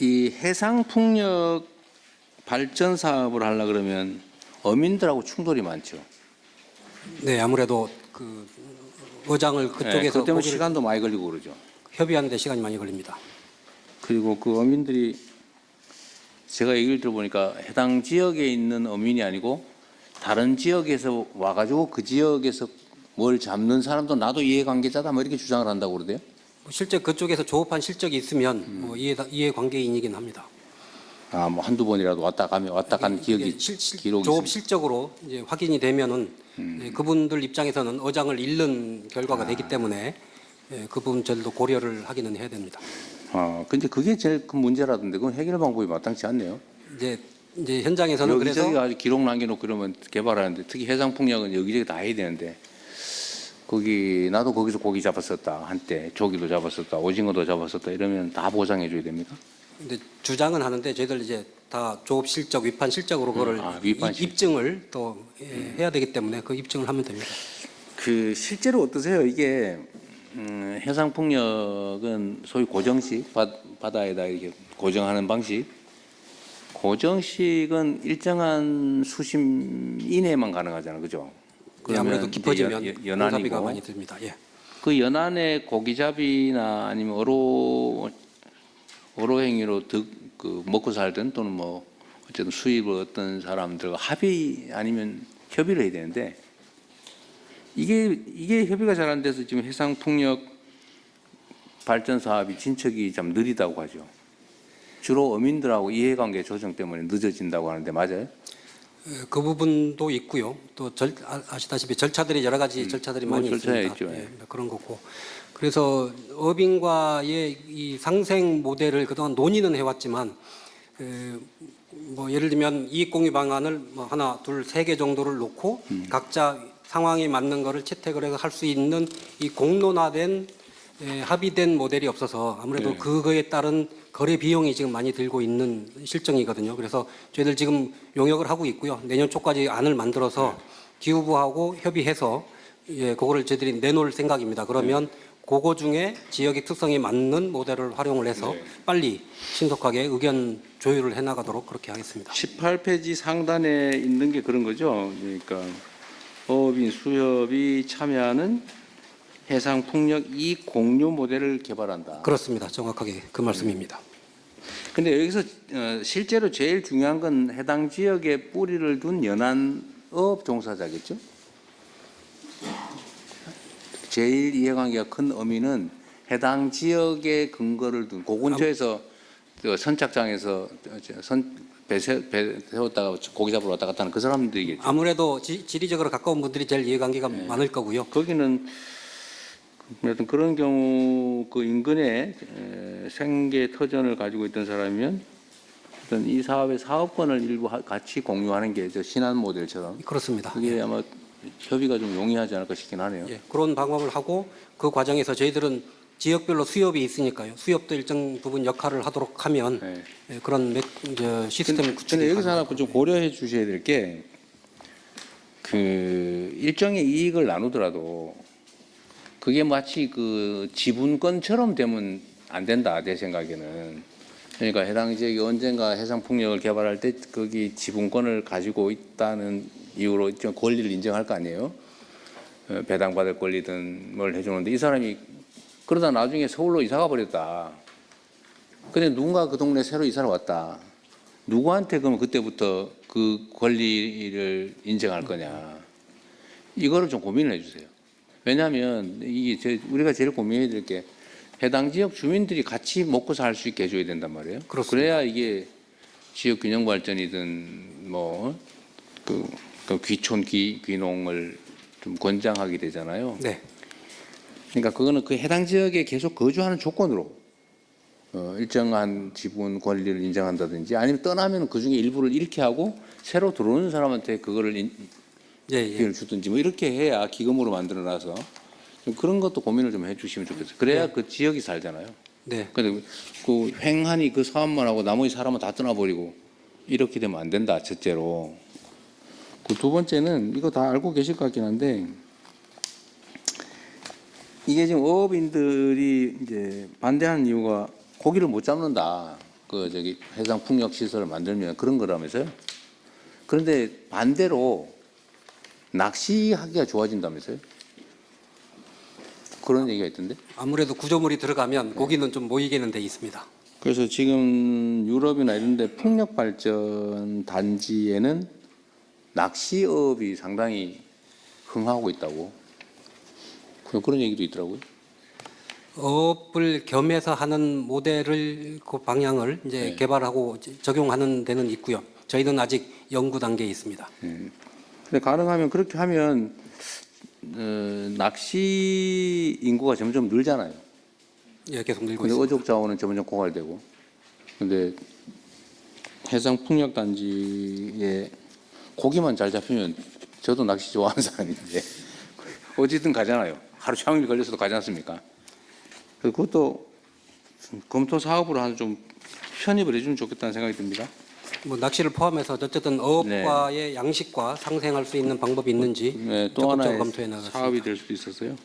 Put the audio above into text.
이 해상 풍력 발전 사업을 하려 그러면 어민들하고 충돌이 많죠. 네, 아무래도 그 의장을 네, 그쪽에서 그 때문에 시간도 많이 걸리고 그러죠. 협의하는데 시간이 많이 걸립니다. 그리고 그 어민들이 제가 얘기를 들어보니까 해당 지역에 있는 어민이 아니고 다른 지역에서 와가지고 그 지역에서 뭘 잡는 사람도 나도 이해관계자다 뭐 이렇게 주장을 한다고 그러대요. 뭐 실제 그쪽에서 조업한 실적이 있으면 음. 뭐 이해 이해 관계인이긴 합니다. 아 뭐 한두 번이라도 왔다 가면 왔다 간 기억이 실, 실, 기록이 조업 있습니다. 실적으로 이제 확인이 되면은 음. 예, 그분들 입장에서는 어장을 잃는 결과가 아. 되기 때문에 예, 그 부분들도 고려를 하기는 해야 됩니다. 아 근데 그게 제일 큰 문제라던데 그건 해결 방법이 마땅치 않네요. 이제 이제 현장에서는 그래서 여기저기 아주 기록 남겨놓고 그러면 개발하는데 특히 해상 풍력은 여기저기 다 해야 되는데 거기 나도 거기서 고기 잡았었다 한때 조기도 잡았었다 오징어도 잡았었다 이러면 다 보상해 줘야 됩니까? 이제 주장은 하는데 저희들 이제 다 조업 실적, 위판 실적으로 그거를 아, 위판 이- 실적. 입증을 또 예, 해야 되기 때문에 그 입증을 하면 됩니다. 그 실제로 어떠세요? 이게 음, 해상 풍력은 소위 고정식 바, 바다에다 이렇게 고정하는 방식. 고정식은 일정한 수심 이내만 가능하잖아요, 그죠? 예, 아무래도 깊어지면 연- 연- 연사비가 연안이고 많이 듭니다. 예. 그 연안에 고기잡이나 아니면 어로 어로 행위로 득, 그 먹고 살든 또는 뭐 어쨌든 수입을 얻던 사람들과 합의 아니면 협의를 해야 되는데 이게 이게 협의가 잘 안 돼서 지금 해상 풍력 발전 사업이 진척이 좀 느리다고 하죠. 주로 어민들하고 이해관계 조정 때문에 늦어진다고 하는데 맞아요? 예, 그 부분도 있고요. 또 절, 아- 아시다시피 절차들이 여러 가지 절차들이 뭐 많이 절차가 있습니다. 있죠, 예. 예, 그런 거고. 그래서 어빙과의 이 상생 모델을 그동안 논의는 해왔지만 그, 뭐 예를 들면 이익 공유 방안을 뭐 하나, 둘, 세 개 정도를 놓고 음. 각자 상황에 맞는 거를 채택을 해서 할 수 있는 이 공론화된 예, 합의된 모델이 없어서 아무래도 네. 그거에 따른 거래 비용이 지금 많이 들고 있는 실정이거든요. 그래서 저희들 지금 용역을 하고 있고요. 내년 초까지 안을 만들어서 기후부하고 협의해서 예, 그거를 저희들이 내놓을 생각입니다. 그러면 그거 중에 지역의 특성에 맞는 모델을 활용을 해서 네. 빨리 신속하게 의견 조율을 해나가도록 그렇게 하겠습니다. 18페이지 상단에 있는 게 그런 거죠. 그러니까 어업인 수협이 참여하는 해상 풍력 이익 공유 모델을 개발한다. 그렇습니다. 정확하게 그 말씀입니다. 근데 여기서 어, 실제로 제일 중요한 건 해당 지역에 뿌리를 둔 연안어업 종사자겠죠. 제일 이해관계가 큰 어민은 해당 지역에 근거를 둔 고근처에서 그 선착장에서 선배 세웠다가 고기 잡으러 왔다 갔다 하는 그 사람들이겠죠. 아무래도 지, 지리적으로 가까운 분들이 제일 이해관계가 네. 많을 거고요. 거기는 어떤 그런 경우 그 인근에 에, 생계 터전을 가지고 있던 사람이면 어떤 이 사업의 사업권을 일부 하- 같이 공유하는 게 저 신한 모델처럼 그렇습니다. 그게 아마 협의가 좀 용이하지 않을까 싶긴 하네요. 예, 그런 방법을 하고 그 과정에서 저희들은 지역별로 수협이 있으니까요. 수협도 일정 부분 역할을 하도록 하면 네. 예, 그런 맥, 저 시스템 구축이 근데 여기서 하나 좀 고려해 주셔야 될 게 그 일정의 이익을 나누더라도 그게 마치 그 지분권처럼 되면 안 된다 내 생각에는 그러니까 해당 지역이 언젠가 해상 풍력을 개발할 때 거기 지분권을 가지고 있다는 이유로 좀 권리를 인정할 거 아니에요 어, 배당받을 권리든 뭘 해주는데 이 사람이 그러다 나중에 서울로 이사가 버렸다 근데 누군가 그 동네 새로 이사를 왔다. 누구한테 그러면 그때부터 그 권리를 인정할 거냐. 이거를 좀 고민을 해주세요. 왜냐하면 이게 제, 우리가 제일 고민해야 될 게 해당 지역 주민들이 같이 먹고 살 수 있게 해줘야 된단 말이에요. 그렇습니다. 그래야 이게 지역 균형 발전이든 뭐그 그 귀촌 귀, 귀농을 좀 권장하게 되잖아요. 네. 그러니까 그거는 그 해당 지역에 계속 거주하는 조건으로 어, 일정한 지분 권리를 인정한다든지 아니면 떠나면 그 중에 일부를 잃게 하고 새로 들어오는 사람한테 그거를 인, 예, 예. 주든지 뭐 이렇게 해야 기금으로 만들어놔서 좀 그런 것도 고민을 좀 해주시면 좋겠어요. 그래야 그 지역이 살잖아요. 네. 근데 그 횡하니 그 사업만 하고 나머지 사람은 다 떠나버리고 이렇게 되면 안 된다. 첫째로. 그 두 번째는 이거 다 알고 계실 것 같긴 한데 이게 지금 어업인들이 이제 반대하는 이유가 고기를 못 잡는다. 그 저기 해상 풍력 시설을 만들면 그런 거라면서요. 그런데 반대로 낚시하기가 좋아진다면서요. 그런 얘기가 있던데. 아무래도 구조물이 들어가면 고기는 좀 모이게는 돼 있습니다. 그래서 지금 유럽이나 이런 데 풍력 발전 단지에는 낚시업이 상당히 흥하고 있다고. 그- 그런 얘기도 있더라고요. 어업을 겸해서 하는 모델을 그 방향을 이제 네. 개발하고 적용하는 데는 있고요. 저희는 아직 연구 단계에 있습니다. 근데 가능하면 그렇게 하면 어, 낚시 인구가 점점 늘잖아요. 예, 계속 늘고 근데 있습니다. 어족 자원은 점점 고갈되고. 근데 해상 풍력 단지에 고기만 잘 잡히면 저도 낚시 좋아하는 사람인데 어디든 가잖아요. 하루 종일 걸려서도 가지 않습니까? 그것도 좀 검토 사업으로 하나 좀 편입을 해주면 좋겠다는 생각이 듭니다. 뭐 낚시를 포함해서 어쨌든 어업과의 양식과 상생할 수 있는 방법이 있는지 네, 또 적극적으로 하나의 검토해 나가겠습니다. 사업이 될 수도 있었어요.